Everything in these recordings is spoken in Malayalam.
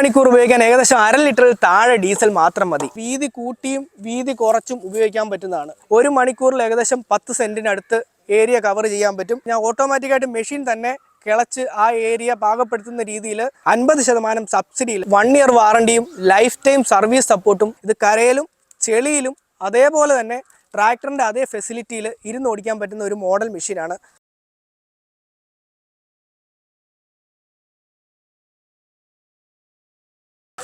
മണിക്കൂർ ഉപയോഗിക്കാൻ ഏകദേശം അര ലിറ്ററിൽ താഴെ ഡീസൽ മാത്രം മതി. വീതി കൂട്ടിയും വീതി കുറച്ചും ഉപയോഗിക്കാൻ പറ്റുന്നതാണ്. ഒരു മണിക്കൂറിൽ ഏകദേശം പത്ത് സെന്റിനടുത്ത് ഏരിയ കവർ ചെയ്യാൻ പറ്റും. ഞാൻ ഓട്ടോമാറ്റിക്കായിട്ട് മെഷീൻ തന്നെ കിളച്ച് ആ ഏരിയ പാകപ്പെടുത്തുന്ന രീതിയിൽ അൻപത് ശതമാനം സബ്സിഡിയിൽ വൺ ഇയർ വാറണ്ടിയും ലൈഫ് ടൈം സർവീസ് സപ്പോർട്ടും ഇത് കരയിലും ചെളിയിലും അതേപോലെ തന്നെ ട്രാക്ടറിന്റെ അതേ ഫെസിലിറ്റിയിൽ ഇരുന്ന് ഓടിക്കാൻ പറ്റുന്ന ഒരു മോഡൽ മെഷീനാണ്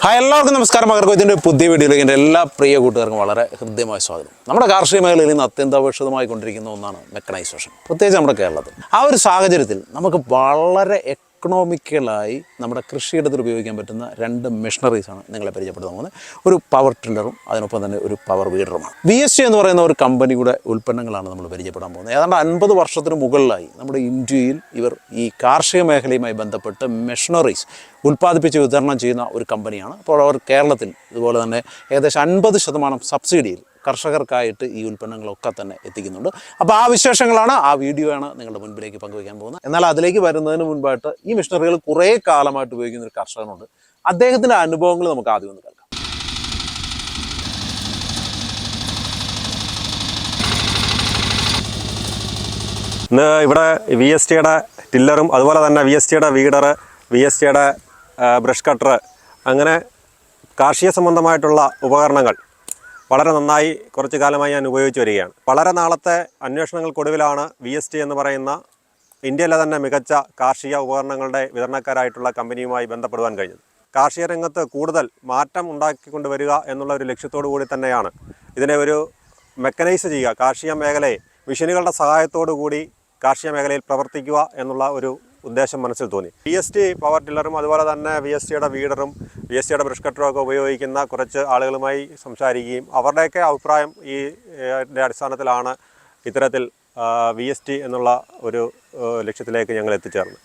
ഹായ് എല്ലാവർക്കും നമസ്കാരം. മകർക്കൊയ്ത്തിന്റെ പുതിയ വീഡിയോയിലേക്ക് എന്റെ എല്ലാ പ്രിയ കൂട്ടുകാർക്കും വളരെ ഹൃദ്യമായ സ്വാഗതം. നമ്മുടെ കാർഷിക മേഖലയിൽ ഇന്ന് അത്യന്താപേക്ഷിതമായി കൊണ്ടിരിക്കുന്ന ഒന്നാണ് മെക്കനൈസേഷൻ. പ്രത്യേകിച്ച് നമ്മുടെ കേരളത്തിൽ. ആ ഒരു സാഹചര്യത്തിൽ നമുക്ക് വളരെ എക്കണോമിക്കലായി നമ്മുടെ കൃഷിയിടത്തിൽ ഉപയോഗിക്കാൻ പറ്റുന്ന രണ്ട് മെഷീനറീസാണ് നിങ്ങളെ പരിചയപ്പെടുത്താൻ പോകുന്നത്. ഒരു പവർ ടില്ലറും അതിനൊപ്പം തന്നെ ഒരു പവർ വീഡറുമാണ് വി എസ് എന്ന് പറയുന്ന ഒരു കമ്പനിയുടെ ഉൽപ്പന്നങ്ങളാണ് നമ്മൾ പരിചയപ്പെടാൻ പോകുന്നത്. ഏതാണ്ട് അൻപത് വർഷത്തിന് മുകളിലായി നമ്മുടെ ഇന്ത്യയിൽ ഇവർ ഈ കാർഷിക മേഖലയുമായി ബന്ധപ്പെട്ട് മെഷീനറീസ് ഉൽപ്പാദിപ്പിച്ച് വിതരണം ചെയ്യുന്ന ഒരു കമ്പനിയാണ് അപ്പോൾ അവർ കേരളത്തിൽ ഇതുപോലെ തന്നെ ഏകദേശം അൻപത് ശതമാനം സബ്സിഡിയിൽ കർഷകർക്കായിട്ട് ഈ ഉൽപ്പന്നങ്ങളൊക്കെ തന്നെ എത്തിക്കുന്നുണ്ട്. അപ്പോൾ ആ വിശേഷങ്ങളാണ് ആ വീഡിയോ ആണ് നിങ്ങളുടെ മുൻപിലേക്ക് പങ്കുവയ്ക്കാൻ പോകുന്നത്. എന്നാൽ അതിലേക്ക് വരുന്നതിന് മുൻപായിട്ട് ഈ മിഷനറികൾ കുറേ കാലമായിട്ട് ഉപയോഗിക്കുന്ന ഒരു കർഷകനുണ്ട്. അദ്ദേഹത്തിന്റെ അനുഭവങ്ങൾ നമുക്ക് ആദ്യം ഒന്ന് കേൾക്കാം. ഇന്ന് ഇവിടെ വി എസ് ടിയുടെ ടില്ലറും അതുപോലെ തന്നെ വി എസ് ടിയുടെ വീഡർ വി എസ് ടിയുടെ ബ്രഷ് കട്ടർ അങ്ങനെ കാർഷിക സംബന്ധമായിട്ടുള്ള ഉപകരണങ്ങൾ വളരെ നന്നായി കുറച്ചു കാലമായി ഞാൻ ഉപയോഗിച്ച് വരികയാണ്. വളരെ നാളത്തെ അന്വേഷണങ്ങൾക്കൊടുവിലാണ് വി എസ് ടി എന്ന് പറയുന്ന ഇന്ത്യയിലെ തന്നെ മികച്ച കാർഷിക ഉപകരണങ്ങളുടെ വിതരണക്കാരായിട്ടുള്ള കമ്പനിയുമായി ബന്ധപ്പെടുവാൻ കഴിഞ്ഞത്. കാർഷിക രംഗത്ത് കൂടുതൽ മാറ്റം ഉണ്ടാക്കിക്കൊണ്ട് വരിക എന്നുള്ള ഒരു ലക്ഷ്യത്തോടു കൂടി തന്നെയാണ് ഇതിനെ ഒരു മെക്കനൈസ് ചെയ്യുക. കാർഷിക മേഖലയെ മെഷീനുകളുടെ സഹായത്തോടു കൂടി കാർഷിക മേഖലയിൽ പ്രവർത്തിക്കുക എന്നുള്ള ഒരു ഉദ്ദേശം മനസ്സിൽ തോന്നി. വി എസ് ടി പവർ ടില്ലറും അതുപോലെ തന്നെ വി എസ് ടിയുടെ വീഡറും വി എസ് ടിയുടെ ബ്രഷ് കട്ടറും ഒക്കെ ഉപയോഗിക്കുന്ന കുറച്ച് ആളുകളുമായി സംസാരിക്കുകയും അവരുടെയൊക്കെ അഭിപ്രായം ഈ അടിസ്ഥാനത്തിലാണ് ഇത്തരത്തിൽ വി എസ് ടി എന്നുള്ള ഒരു ലക്ഷ്യത്തിലേക്ക് ഞങ്ങൾ എത്തിച്ചേർന്നത്.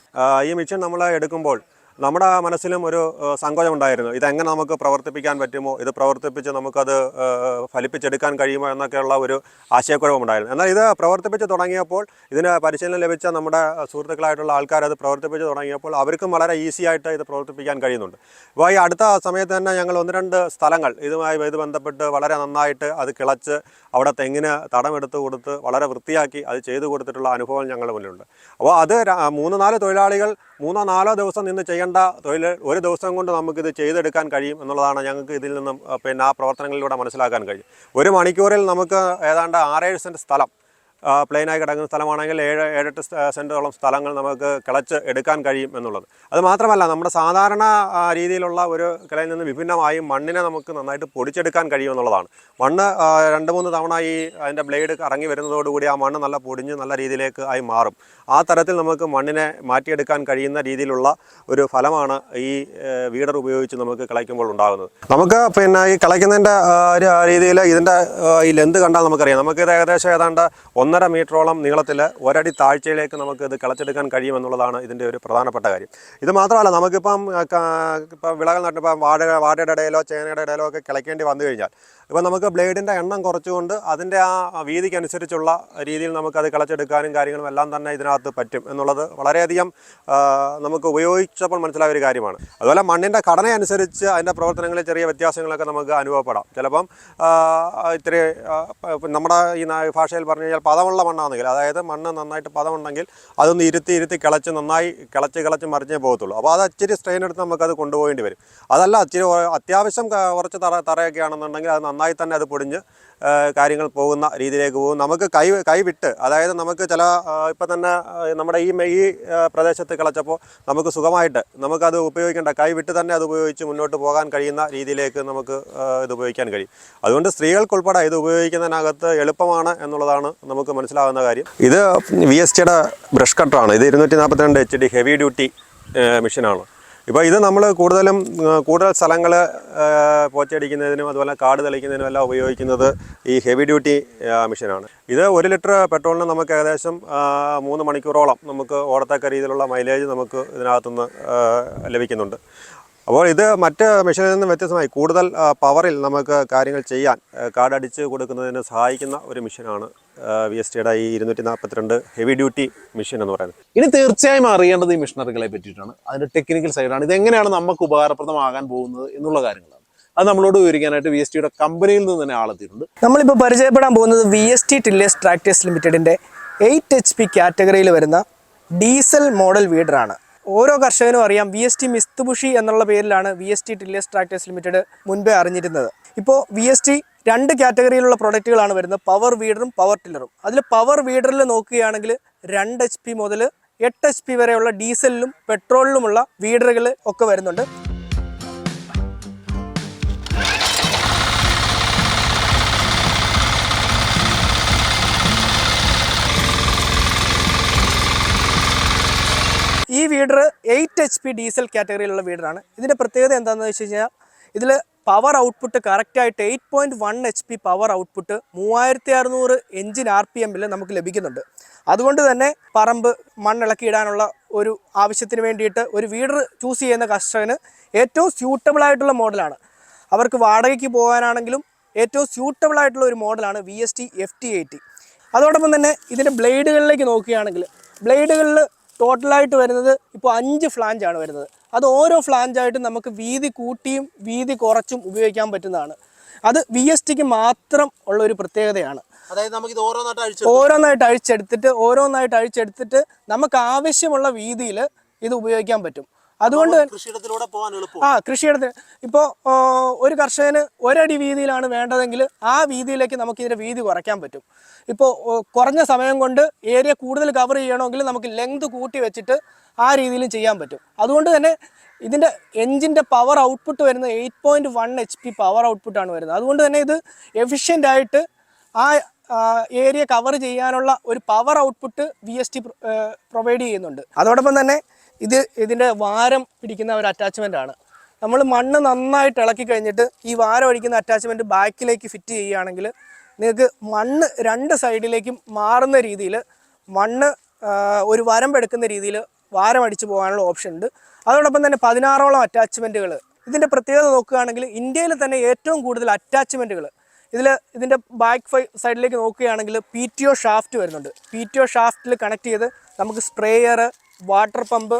ഈ മിഷൻ നമ്മൾ എടുക്കുമ്പോൾ നമ്മുടെ മനസ്സിലും ഒരു സങ്കോചം ഉണ്ടായിരുന്നു. ഇതെങ്ങനെ നമുക്ക് പ്രവർത്തിപ്പിക്കാൻ പറ്റുമോ? ഇത് പ്രവർത്തിപ്പിച്ച് നമുക്കത് ഫലിപ്പിച്ചെടുക്കാൻ കഴിയുമോ എന്നൊക്കെയുള്ള ഒരു ആശയക്കുഴപ്പമുണ്ടായിരുന്നു എന്നാൽ ഇത് പ്രവർത്തിപ്പിച്ച് തുടങ്ങിയപ്പോൾ ഇതിന് പരിശീലനം ലഭിച്ച നമ്മുടെ സുഹൃത്തുക്കളായിട്ടുള്ള ആൾക്കാർ അത് പ്രവർത്തിപ്പിച്ച് തുടങ്ങിയപ്പോൾ അവർക്കും വളരെ ഈസി ആയിട്ട് ഇത് പ്രവർത്തിപ്പിക്കാൻ കഴിയുന്നുണ്ട്. അപ്പോൾ ഈ അടുത്ത സമയത്ത് തന്നെ ഞങ്ങൾ ഒന്ന് രണ്ട് സ്ഥലങ്ങൾ ഇതുമായി ഇത് ബന്ധപ്പെട്ട് വളരെ നന്നായിട്ട് അത് കിളച്ച് അവിടെ തെങ്ങിന് തടമെടുത്ത് കൊടുത്ത് വളരെ വൃത്തിയാക്കി അത് ചെയ്തു കൊടുത്തിട്ടുള്ള അനുഭവം ഞങ്ങളുടെ മുന്നിലുണ്ട്. അപ്പോൾ അത് മൂന്ന് നാല് തൊഴിലാളികൾ മൂന്നോ നാലോ ദിവസം നിന്ന് ചെയ്യേണ്ട തൊഴിൽ ഒരു ദിവസം കൊണ്ട് നമുക്കിത് ചെയ്തെടുക്കാൻ കഴിയും എന്നുള്ളതാണ് ഞങ്ങൾക്ക് ഇതിൽ നിന്നും പിന്നെ ആ പ്രവർത്തനങ്ങളിലൂടെ മനസ്സിലാക്കാൻ കഴിയും. ഒരു മണിക്കൂറിൽ നമുക്ക് ഏതാണ്ട് ആറേഴ് സെന്റ് സ്ഥലം പ്ലെയിനായി കിടക്കുന്ന സ്ഥലമാണെങ്കിൽ ഏഴ് ഏഴെട്ട് സെന്ററോളം സ്ഥലങ്ങൾ നമുക്ക് കിളച്ച് എടുക്കാൻ കഴിയും എന്നുള്ളത്. അത് മാത്രമല്ല നമ്മുടെ സാധാരണ രീതിയിലുള്ള ഒരു കിളയിൽ നിന്ന് വിഭിന്നമായി മണ്ണിനെ നമുക്ക് നന്നായിട്ട് പൊടിച്ചെടുക്കാൻ കഴിയും എന്നുള്ളതാണ്. മണ്ണ് രണ്ട് മൂന്ന് തവണ ഈ അതിന്റെ ബ്ലേഡ് ഇറങ്ങി വരുന്നതോടുകൂടി ആ മണ്ണ് നല്ല പൊടിഞ്ഞ് നല്ല രീതിയിലേക്ക് ആയി മാറും. ആ തരത്തിൽ നമുക്ക് മണ്ണിനെ മാറ്റിയെടുക്കാൻ കഴിയുന്ന രീതിയിലുള്ള ഒരു ഫലമാണ് ഈ വീടർ ഉപയോഗിച്ച് നമുക്ക് കിളയ്ക്കുമ്പോൾ ഉണ്ടാകുന്നത്. നമുക്ക് പിന്നെ ഈ കിളയ്ക്കുന്നതിന്റെ ഒരു രീതിയിൽ ഇതിന്റെ ഈ ലെന്ത് കണ്ടാൽ നമുക്കറിയാം. നമുക്കിത് ഏകദേശം ഏതാണ്ട് ഒന്നര മീറ്ററോളം നീളത്തിൽ ഒരടി താഴ്ചയിലേക്ക് നമുക്ക് ഇത് കിളച്ചെടുക്കാൻ കഴിയുമെന്നുള്ളതാണ് ഇതിന്റെ ഒരു പ്രധാനപ്പെട്ട കാര്യം. ഇത് മാത്രമല്ല നമുക്കിപ്പം ഇപ്പം വിളകൾ നട്ടിപ്പം വാഴ വാഴയുടെ ഇടയിലോ ചേനയുടെ ഇടയിലോ ഒക്കെ കിളയ്ക്കേണ്ടി വന്നു കഴിഞ്ഞാൽ ഇപ്പം നമുക്ക് ബ്ലേഡിന്റെ എണ്ണം കുറച്ചുകൊണ്ട് അതിന്റെ ആ വീതിക്കനുസരിച്ചുള്ള രീതിയിൽ നമുക്കത് കിളച്ചെടുക്കാനും കാര്യങ്ങളും എല്ലാം തന്നെ ഇതിനകത്ത് പറ്റും എന്നുള്ളത് വളരെയധികം നമുക്ക് ഉപയോഗിച്ചപ്പോൾ മനസ്സിലായ ഒരു കാര്യമാണ്. അതുപോലെ മണ്ണിന്റെ ഘടനയനുസരിച്ച് അതിന്റെ പ്രവർത്തനങ്ങളിൽ ചെറിയ വ്യത്യാസങ്ങളൊക്കെ നമുക്ക് അനുഭവപ്പെടാം. ചിലപ്പം ഇത്രയും നമ്മുടെ ഈ ഭാഷയിൽ പറഞ്ഞു കഴിഞ്ഞാൽ പദമുള്ള മണ്ണാണെങ്കിൽ അതായത് മണ്ണ് നന്നായിട്ട് പദമുണ്ടെങ്കിൽ അതൊന്ന് ഇരുത്തി ഇരുത്തി കിളച്ച് നന്നായി കിളച്ച് കിളച്ച് മറിഞ്ഞേ പോകത്തുള്ളൂ. അപ്പോൾ അത് അച്ചിരി സ്ട്രെയിൻ എടുത്ത് നമുക്കത് കൊണ്ടുപോകേണ്ടി വരും. അതല്ല അച്ചിരി അത്യാവശ്യം കുറച്ച് തറ തറയൊക്കെ ആണെന്നുണ്ടെങ്കിൽ അത് നന്നായി തന്നെ അത് പൊടിഞ്ഞ് കാര്യങ്ങൾ പോകുന്ന രീതിയിലേക്ക് പോകും. നമുക്ക് കൈ കൈവിട്ട് അതായത് നമുക്ക് ചില ഇപ്പം തന്നെ നമ്മുടെ ഈ മെയ് പ്രദേശത്ത് കിളച്ചപ്പോൾ നമുക്ക് സുഖമായിട്ട് നമുക്കത് ഉപയോഗിക്കേണ്ട കൈവിട്ട് തന്നെ അത് ഉപയോഗിച്ച് മുന്നോട്ട് പോകാൻ കഴിയുന്ന രീതിയിലേക്ക് നമുക്ക് ഇത് ഉപയോഗിക്കാൻ കഴിയും. അതുകൊണ്ട് സ്ത്രീകൾക്കുൾപ്പെടെ ഇത് ഉപയോഗിക്കുന്നതിനകത്ത് എളുപ്പമാണ് എന്നുള്ളതാണ് നമുക്ക് മനസ്സിലാകുന്ന കാര്യം. ഇത് വി എസ് ടിയുടെ ബ്രഷ് കട്ടറാണ്. ഇത് ഇരുന്നൂറ്റി നാൽപ്പത്തിരണ്ട് എച്ച് ഡി ഹെവി ഡ്യൂട്ടി മെഷീനാണ് ഇപ്പോൾ ഇത് നമ്മൾ കൂടുതലും കൂടുതൽ സ്ഥലങ്ങൾ പോച്ചടിക്കുന്നതിനും അതുപോലെ കാട് തെളിക്കുന്നതിനും എല്ലാം ഉപയോഗിക്കുന്നത് ഈ ഹെവി ഡ്യൂട്ടി മെഷീനാണ് ഇത് ഒരു ലിറ്റർ പെട്രോളിന് നമുക്ക് ഏകദേശം മൂന്ന് മണിക്കൂറോളം നമുക്ക് ഓടത്തക്ക രീതിയിലുള്ള മൈലേജ് നമുക്ക് ഇതിനകത്തുനിന്ന് ലഭിക്കുന്നുണ്ട്. അപ്പോൾ ഇത് മറ്റ് മെഷീനിൽ നിന്നും വ്യത്യസ്തമായി കൂടുതൽ പവറിൽ നമുക്ക് കാര്യങ്ങൾ ചെയ്യാൻ കാടടിച്ച് കൊടുക്കുന്നതിന് സഹായിക്കുന്ന ഒരു മെഷീനാണ് വി എസ് ടിയുടെ ഈ ഇരുന്നൂറ്റി നാൽപ്പത്തിരണ്ട് ഹെവി ഡ്യൂട്ടി മെഷീൻ എന്ന് പറയുന്നത്. ഇനി തീർച്ചയായും അറിയേണ്ടത് ഈ മെഷീനറികളെ പറ്റിയിട്ടാണ്. അതിന്റെ ടെക്നിക്കൽ സൈഡാണ് ഇത് എങ്ങനെയാണ് നമുക്ക് ഉപകാരപ്രദമാകാൻ പോകുന്നത് എന്നുള്ള കാര്യങ്ങളാണ്. അത് നമ്മളോട് വിവരിക്കാനായിട്ട് വി എസ് ടിയുടെ കമ്പനിയിൽ നിന്ന് തന്നെ ആളെത്തിയിട്ടുണ്ട് നമ്മളിപ്പോൾ പരിചയപ്പെടാൻ പോകുന്നത് V S T tillers tractors ലിമിറ്റഡിന്റെ എയ്റ്റ് എച്ച് പി കാറ്റഗറിയിൽ വരുന്ന ഡീസൽ മോഡൽ വീഡറാണ് ഓരോ കർഷകനും അറിയാം വി എസ് ടി മിസ്തുബുഷി എന്നുള്ള പേരിലാണ് V S T tillers tractors limited മുൻപേ അറിഞ്ഞിരുന്നത്. ഇപ്പോൾ വി എസ് ടി രണ്ട് കാറ്റഗറിയിലുള്ള പ്രൊഡക്റ്റുകളാണ് വരുന്നത്. പവർ വീഡറും പവർ ടില്ലറും. അതിൽ പവർ വീഡറിൽ നോക്കുകയാണെങ്കിൽ രണ്ട് എച്ച് പി മുതൽ എട്ട് എച്ച് പി വരെയുള്ള ഡീസലിലും പെട്രോളിലുമുള്ള വീഡറുകൾ ഒക്കെ വരുന്നുണ്ട്. ഈ weeder eight H P diesel കാറ്റഗറിയിലുള്ള വീഡറാണ്. ഇതിന്റെ പ്രത്യേകത എന്താണെന്ന് വെച്ച് കഴിഞ്ഞാൽ ഇതിൽ പവർ ഔട്ട്പുട്ട് കറക്റ്റായിട്ട് eight point one H P power output മൂവായിരത്തി അറുന്നൂറ് എഞ്ചിൻ ആർ പി എമ്മിൽ നമുക്ക് ലഭിക്കുന്നുണ്ട്. അതുകൊണ്ട് തന്നെ പറമ്പ് മണ്ണിളക്കി ഇടാനുള്ള ഒരു ആവശ്യത്തിന് വേണ്ടിയിട്ട് ഒരു വീഡർ ചൂസ് ചെയ്യുന്ന കർഷകന് ഏറ്റവും സ്യൂട്ടബിൾ ആയിട്ടുള്ള മോഡലാണ് അവർക്ക് വാടകയ്ക്ക് പോകാനാണെങ്കിലും ഏറ്റവും സ്യൂട്ടബിൾ ആയിട്ടുള്ള ഒരു മോഡലാണ് V S T F T eighty അതോടൊപ്പം തന്നെ ഇതിന്റെ ബ്ലേഡുകളിലേക്ക് നോക്കുകയാണെങ്കിൽ ബ്ലേഡുകളിൽ ടോട്ടലായിട്ട് വരുന്നത് ഇപ്പോൾ അഞ്ച് ഫ്ലാഞ്ചാണ് വരുന്നത്. അത് ഓരോ ഫ്ലാഞ്ചായിട്ടും നമുക്ക് വീതി കൂട്ടിയും വീതി കുറച്ചും ഉപയോഗിക്കാൻ പറ്റുന്നതാണ്. അത് വി എസ് ടിക്ക് മാത്രം ഉള്ള ഒരു പ്രത്യേകതയാണ്. അതായത് നമുക്ക് ഇത് ഓരോന്നായിട്ട് ഓരോന്നായിട്ട് അഴിച്ചെടുത്തിട്ട് ഓരോന്നായിട്ട് അഴിച്ചെടുത്തിട്ട് നമുക്ക് ആവശ്യമുള്ള വീതിയിൽ ഇത് ഉപയോഗിക്കാൻ പറ്റും. അതുകൊണ്ട് കൃഷിയിടത്തിലൂടെ പോകാൻ എളുപ്പം. ആ കൃഷിയിടത്തിൽ ഇപ്പോൾ ഒരു കർഷകന് ഒരടി വീതിയിലാണ് വേണ്ടതെങ്കിൽ ആ വീതിയിലേക്ക് നമുക്ക് ഇതിന്റെ വീതി കുറയ്ക്കാൻ പറ്റും. ഇപ്പോൾ കുറഞ്ഞ സമയം കൊണ്ട് ഏരിയ കൂടുതൽ കവർ ചെയ്യണമെങ്കിൽ നമുക്ക് ലെങ്ത് കൂട്ടി വെച്ചിട്ട് ആ രീതിയിലും ചെയ്യാൻ പറ്റും. അതുകൊണ്ട് തന്നെ ഇതിന്റെ എഞ്ചിന്റെ പവർ ഔട്ട്പുട്ട് വരുന്നത് eight point one H P power ഔട്ട്പുട്ടാണ് വരുന്നത്. അതുകൊണ്ട് തന്നെ ഇത് എഫിഷ്യന്റ് ആയിട്ട് ആ ഏരിയ കവർ ചെയ്യാനുള്ള ഒരു power output V S T provide ചെയ്യുന്നുണ്ട്. അതോടൊപ്പം തന്നെ ഇത് ഇതിന്റെ വാരം പിടിക്കുന്ന ഒരു അറ്റാച്ച്മെന്റ് ആണ്. നമ്മൾ മണ്ണ് നന്നായിട്ട് ഇളക്കി കഴിഞ്ഞിട്ട് ഈ വാരം അടിക്കുന്ന അറ്റാച്ച്മെന്റ് ബാക്കിലേക്ക് ഫിറ്റ് ചെയ്യുകയാണെങ്കിൽ നിങ്ങൾക്ക് മണ്ണ് രണ്ട് സൈഡിലേക്കും മാറുന്ന രീതിയിൽ മണ്ണ് ഒരു വരമ്പെടുക്കുന്ന രീതിയിൽ വാരം അടിച്ചു പോകാനുള്ള ഓപ്ഷൻ ഉണ്ട്. അതോടൊപ്പം തന്നെ പതിനാറോളം അറ്റാച്ച്മെന്റുകൾ ഇതിന്റെ പ്രത്യേകത നോക്കുകയാണെങ്കിൽ ഇന്ത്യയിൽ തന്നെ ഏറ്റവും കൂടുതൽ അറ്റാച്ച്മെന്റുകൾ ഇതിൽ ഇതിന്റെ ബാക്ക് സൈഡിലേക്ക് നോക്കുകയാണെങ്കിൽ പി ടി ഒ ഷാഫ്റ്റ് വരുന്നുണ്ട്. പി ടി ഒ ഷാഫ്റ്റിൽ കണക്ട് ചെയ്ത് നമുക്ക് സ്പ്രേയർ വാട്ടർ പമ്പ്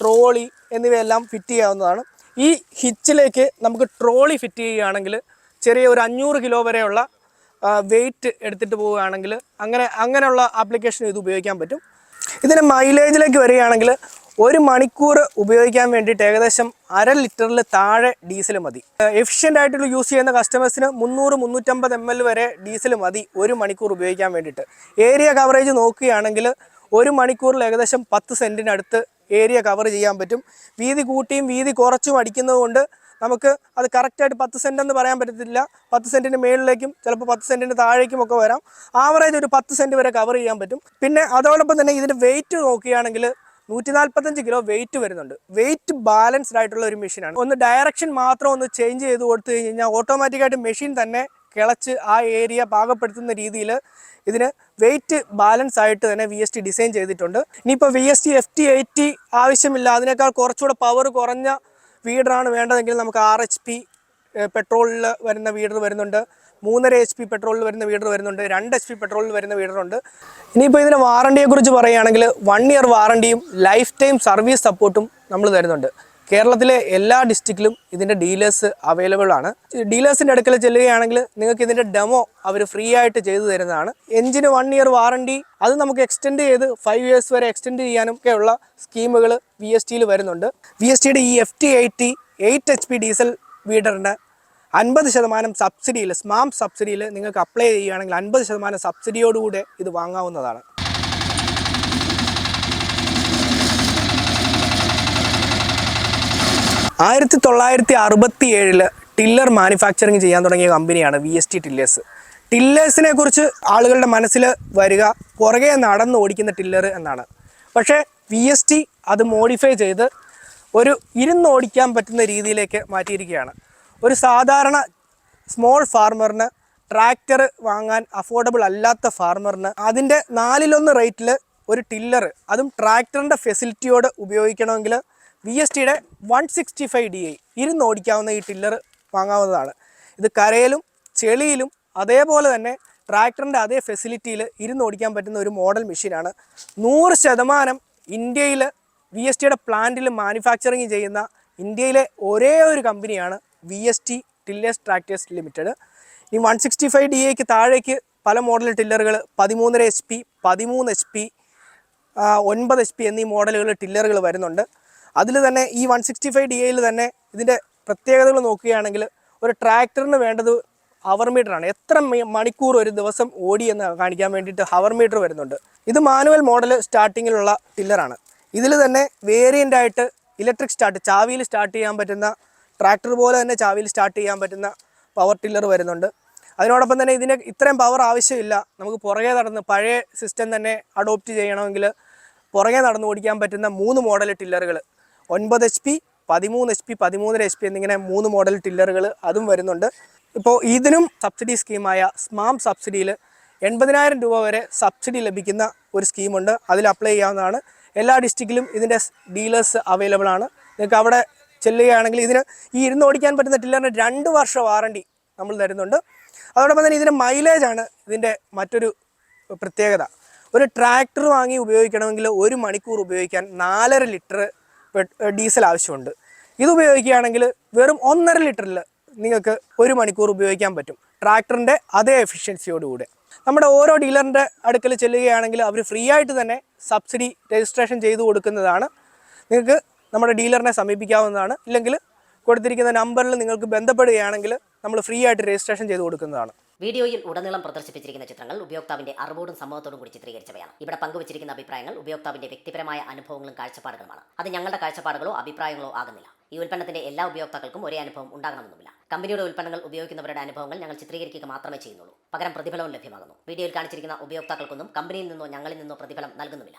ട്രോളി എന്നിവയെല്ലാം ഫിറ്റ് ചെയ്യാവുന്നതാണ്. ഈ ഹിച്ചിലേക്ക് നമുക്ക് ട്രോളി ഫിറ്റ് ചെയ്യുകയാണെങ്കിൽ ചെറിയ ഒരു അഞ്ഞൂറ് കിലോ വരെയുള്ള വെയിറ്റ് എടുത്തിട്ട് പോവുകയാണെങ്കിൽ അങ്ങനെ അങ്ങനെയുള്ള ആപ്ലിക്കേഷൻ ഇത് ഉപയോഗിക്കാൻ പറ്റും. ഇതിന് മൈലേജിലേക്ക് വരികയാണെങ്കിൽ ഒരു മണിക്കൂർ ഉപയോഗിക്കാൻ വേണ്ടിയിട്ട് ഏകദേശം അര ലിറ്ററിൽ താഴെ ഡീസൽ മതി. എഫിഷ്യന്റ് ആയിട്ടുള്ള യൂസ് ചെയ്യുന്ന കസ്റ്റമേഴ്സിന് മുന്നൂറ് മുന്നൂറ്റമ്പത് എം എൽ വരെ ഡീസൽ മതി ഒരു മണിക്കൂർ ഉപയോഗിക്കാൻ വേണ്ടിയിട്ട്. ഏരിയ കവറേജ് നോക്കുകയാണെങ്കിൽ ഒരു മണിക്കൂറിൽ ഏകദേശം പത്ത് സെന്റിനടുത്ത് ഏരിയ കവർ ചെയ്യാൻ പറ്റും. വീതി കൂട്ടിയും വീതി കുറച്ചും അടിക്കുന്നത് കൊണ്ട് നമുക്ക് അത് കറക്റ്റായിട്ട് പത്ത് സെന്റ് എന്ന് പറയാൻ പറ്റത്തില്ല. പത്ത് സെന്റിന് മുകളിലേക്കും ചിലപ്പോൾ പത്ത് സെന്റിന് താഴേക്കും ഒക്കെ വരാം. ആവറേജ് ഒരു പത്ത് സെന്റ് വരെ കവർ ചെയ്യാൻ പറ്റും. പിന്നെ അതോടൊപ്പം തന്നെ ഇതിന്റെ വെയിറ്റ് നോക്കുകയാണെങ്കിൽ നൂറ്റി നാൽപ്പത്തഞ്ച് കിലോ വെയിറ്റ് വരുന്നുണ്ട്. വെയിറ്റ് ബാലൻസ്ഡ് ആയിട്ടുള്ള ഒരു മെഷീനാണ് ഒന്ന് ഡയറക്ഷൻ മാത്രം ഒന്ന് ചേഞ്ച് ചെയ്ത് കൊടുത്തു കഴിഞ്ഞ് കഴിഞ്ഞാൽ ഓട്ടോമാറ്റിക്കായിട്ട് മെഷീൻ തന്നെ കിളച്ച് ആ ഏരിയ പാകപ്പെടുത്തുന്ന രീതിയിൽ ഇതിന് വെയിറ്റ് ബാലൻസ് ആയിട്ട് തന്നെ വി എസ് ടി ഡിസൈൻ ചെയ്തിട്ടുണ്ട്. ഇനിയിപ്പോൾ V S T F T eighty ആവശ്യമില്ല. അതിനേക്കാൾ കുറച്ചുകൂടെ പവർ കുറഞ്ഞ വീഡറാണ് വേണ്ടതെങ്കിൽ നമുക്ക് ആർ എച്ച് പി പെട്രോളിൽ വരുന്ന വീഡർ വരുന്നുണ്ട്. മൂന്നര എച്ച് പി പെട്രോളിൽ വരുന്ന വീഡർ വരുന്നുണ്ട്. രണ്ട് എച്ച് പി പെട്രോളിൽ വരുന്ന വീഡറുണ്ട് ഇനിയിപ്പോൾ ഇതിന്റെ വാറണ്ടിയെക്കുറിച്ച് പറയുകയാണെങ്കിൽ വൺ ഇയർ വാറണ്ടിയും ലൈഫ് ടൈം സർവീസ് സപ്പോർട്ടും നമ്മൾ തരുന്നുണ്ട്. കേരളത്തിലെ എല്ലാ ഡിസ്ട്രിക്റ്റിലും ഇതിന്റെ ഡീലേഴ്സ് അവൈലബിൾ ആണ്. ഡീലേഴ്സിന്റെ അടുക്കൽ ചെല്ലുകയാണെങ്കിൽ നിങ്ങൾക്ക് ഇതിന്റെ ഡെമോ അവർ ഫ്രീ ആയിട്ട് ചെയ്തു തരുന്നതാണ്. എഞ്ചിന് വൺ ഇയർ വാറണ്ടി അത് നമുക്ക് എക്സ്റ്റെൻഡ് ചെയ്ത് ഫൈവ് ഇയേഴ്സ് വരെ എക്സ്റ്റെൻഡ് ചെയ്യാനും ഒക്കെയുള്ള സ്കീമുകൾ വി എസ് ടിയിൽ വരുന്നുണ്ട്. വി എസ് ടിയുടെ ഈ F T eighty eight H P diesel വീഡറിന്റെ അൻപത് ശതമാനം സബ്സിഡിയിൽ സ്മാം സബ്സിഡിയിൽ നിങ്ങൾക്ക് അപ്ലൈ ചെയ്യുകയാണെങ്കിൽ അൻപത് ശതമാനം സബ്സിഡിയോടുകൂടെ ഇത് വാങ്ങാവുന്നതാണ്. ആയിരത്തി തൊള്ളായിരത്തി അറുപത്തി ഏഴിൽ ടില്ലർ മാനുഫാക്ചറിങ് ചെയ്യാൻ തുടങ്ങിയ കമ്പനിയാണ് വി എസ് ടി ടില്ലേഴ്സ് ടില്ലേഴ്സിനെ കുറിച്ച് ആളുകളുടെ മനസ്സിൽ വരിക പുറകെ നടന്ന് ഓടിക്കുന്ന ടില്ലർ എന്നാണ്. പക്ഷേ വി എസ് ടി അത് മോഡിഫൈ ചെയ്ത് ഒരു ഇരുന്ന് ഓടിക്കാൻ പറ്റുന്ന രീതിയിലേക്ക് മാറ്റിയിരിക്കുകയാണ്. ഒരു സാധാരണ സ്മോൾ ഫാർമറിന് ട്രാക്ടർ വാങ്ങാൻ അഫോർഡബിൾ അല്ലാത്ത ഫാർമറിന് അതിന്റെ നാലിലൊന്ന് റേറ്റിൽ ഒരു ടില്ലർ അതും ട്രാക്ടറിന്റെ ഫെസിലിറ്റിയോട് ഉപയോഗിക്കണമെങ്കിൽ വി എസ് ടിയുടെ one sixty five D I ഇരുന്ന് ഓടിക്കാവുന്ന ഈ ടില്ലർ വാങ്ങാവുന്നതാണ്. ഇത് കരയിലും ചെളിയിലും അതേപോലെ തന്നെ ട്രാക്ടറിന്റെ അതേ ഫെസിലിറ്റിയിൽ ഇരുന്ന് ഓടിക്കാൻ പറ്റുന്ന ഒരു മോഡൽ മെഷീനാണ് നൂറ് ശതമാനം ഇന്ത്യയിൽ വി എസ് ടിയുടെ പ്ലാന്റിൽ മാനുഫാക്ചറിങ് ചെയ്യുന്ന ഇന്ത്യയിലെ ഒരേ ഒരു കമ്പനിയാണ് V S T tillers tractors limited ഈ വൺ സിക്സ്റ്റി ഫൈവ് ഡി എക്ക് താഴേക്ക് പല മോഡൽ ടില്ലറുകൾ പതിമൂന്നര എച്ച് പി പതിമൂന്ന് എച്ച് പി ഒൻപത് എച്ച് പി എന്നീ മോഡലുകൾ ടില്ലറുകൾ വരുന്നുണ്ട്. അതിൽ തന്നെ ഈ വൺ സിക്സ്റ്റി ഫൈവ് ഡി എയിൽ തന്നെ ഇതിന്റെ പ്രത്യേകതകൾ നോക്കുകയാണെങ്കിൽ ഒരു ട്രാക്ടറിന് വേണ്ടത് ഹവർ മീറ്ററാണ് എത്ര മണിക്കൂർ ഒരു ദിവസം ഓടി എന്ന് കാണിക്കാൻ വേണ്ടിയിട്ട് ഹവർ മീറ്റർ വരുന്നുണ്ട്. ഇത് മാനുവൽ മോഡൽ സ്റ്റാർട്ടിങ്ങിലുള്ള ടില്ലറാണ് ഇതിൽ തന്നെ വേരിയന്റ് ആയിട്ട് ഇലക്ട്രിക് സ്റ്റാർട്ട് ചാവിയിൽ സ്റ്റാർട്ട് ചെയ്യാൻ പറ്റുന്ന ട്രാക്ടർ പോലെ തന്നെ ചാവിയിൽ സ്റ്റാർട്ട് ചെയ്യാൻ പറ്റുന്ന പവർ ടില്ലർ വരുന്നുണ്ട്. അതിനോടൊപ്പം തന്നെ ഇതിന് ഇത്രയും പവർ ആവശ്യമില്ല. നമുക്ക് പുറകെ നടന്ന് പഴയ സിസ്റ്റം തന്നെ അഡോപ്റ്റ് ചെയ്യണമെങ്കിൽ പുറകെ നടന്ന് ഓടിക്കാൻ പറ്റുന്ന മൂന്ന് മോഡൽ ടില്ലറുകൾ ഒൻപത് എച്ച് പി പതിമൂന്ന് എച്ച് പി പതിമൂന്നര എച്ച് പി എന്നിങ്ങനെ മൂന്ന് മോഡൽ ടില്ലറുകൾ അതും വരുന്നുണ്ട്. ഇപ്പോൾ ഇതിനും സബ്സിഡി സ്കീമായ സ്മാം സബ്സിഡിയിൽ എൺപതിനായിരം രൂപ വരെ സബ്സിഡി ലഭിക്കുന്ന ഒരു സ്കീമുണ്ട് അതിൽ അപ്ലൈ ചെയ്യാവുന്നതാണ്. എല്ലാ ഡിസ്ട്രിക്റ്റിലും ഇതിന്റെ ഡീലേഴ്സ് അവൈലബിൾ ആണ്. നിങ്ങൾക്ക് അവിടെ ചെല്ലുകയാണെങ്കിൽ ഇതിന് ഈ ഇരുന്ന് ഓടിക്കാൻ പറ്റുന്ന ടില്ലറിന് രണ്ട് വർഷം വാറണ്ടി നമ്മൾ തരുന്നുണ്ട്. അതോടൊപ്പം തന്നെ ഇതിന്റെ മൈലേജ് ആണ് ഇതിന്റെ മറ്റൊരു പ്രത്യേകത. ഒരു ട്രാക്ടർ വാങ്ങി ഉപയോഗിക്കണമെങ്കിൽ ഒരു മണിക്കൂർ ഉപയോഗിക്കാൻ നാലര ലിറ്റർ ഡീസൽ ആവശ്യമുണ്ട്. ഇത് ഉപയോഗിക്കുകയാണെങ്കിൽ വെറും ഒന്നര ലിറ്ററിൽ നിങ്ങൾക്ക് ഒരു മണിക്കൂർ ഉപയോഗിക്കാൻ പറ്റും. ട്രാക്ടറിന്റെ അതേ എഫിഷ്യൻസിയോടുകൂടെ. നമ്മുടെ ഓരോ ഡീലറിന്റെ അടുക്കൽ ചെല്ലുകയാണെങ്കിൽ അവർ ഫ്രീ ആയിട്ട് തന്നെ സബ്സിഡി രജിസ്ട്രേഷൻ ചെയ്തു കൊടുക്കുന്നതാണ്. നിങ്ങൾക്ക് നമ്മുടെ ഡീലറിനെ സമീപിക്കാവുന്നതാണ്. ഇല്ലെങ്കിൽ കൊടുത്തിരിക്കുന്ന നമ്പറിൽ നിങ്ങൾക്ക് ബന്ധപ്പെടുകയാണെങ്കിൽ നമ്മൾ ഫ്രീ ആയിട്ട് രജിസ്ട്രേഷൻ ചെയ്ത് കൊടുക്കുന്നതാണ്. വീഡിയോയിൽ ഉടനീളം പ്രദർശിപ്പിച്ചിരിക്കുന്ന ചിത്രങ്ങൾ ഉപയോക്താവിന്റെ അറിവോടും സംഭവത്തോടും കൂടി ചിത്രീകരിച്ചവയാണ്. ഇവിടെ പങ്കുവച്ചിരിക്കുന്ന അഭിപ്രായങ്ങൾ ഉപയോക്താവിന്റെ വ്യക്തിപരമായ അനുഭവങ്ങളും കാഴ്ചപ്പാടുകളുമാണ്. അത് ഞങ്ങളുടെ കാഴ്ചപ്പാടുകളോ അഭിപ്രായങ്ങളോ ആകുന്നില്ല. ഈ ഉൽപ്പന്നത്തിന്റെ എല്ലാ ഉപയോക്താക്കൾക്കും ഒരേ അനുഭവം ഉണ്ടാകണമെന്നില്ല. കമ്പനിയുടെ ഉൽപ്പന്നങ്ങൾ ഉപയോഗിക്കുന്നവരുടെ അനുഭവങ്ങൾ ഞങ്ങൾ ചിത്രീകരിക്കുക മാത്രമേ ചെയ്യുന്നുള്ളൂ. പകരം പ്രതിഫലവും ലഭ്യമാകുന്നു. വീഡിയോയിൽ കാണിച്ചിരിക്കുന്ന ഉപയോക്താക്കൾക്കൊന്നും കമ്പനിയിൽ നിന്നോ ഞങ്ങളിൽ നിന്നോ പ്രതിഫലം നൽകുന്നുമില്ല.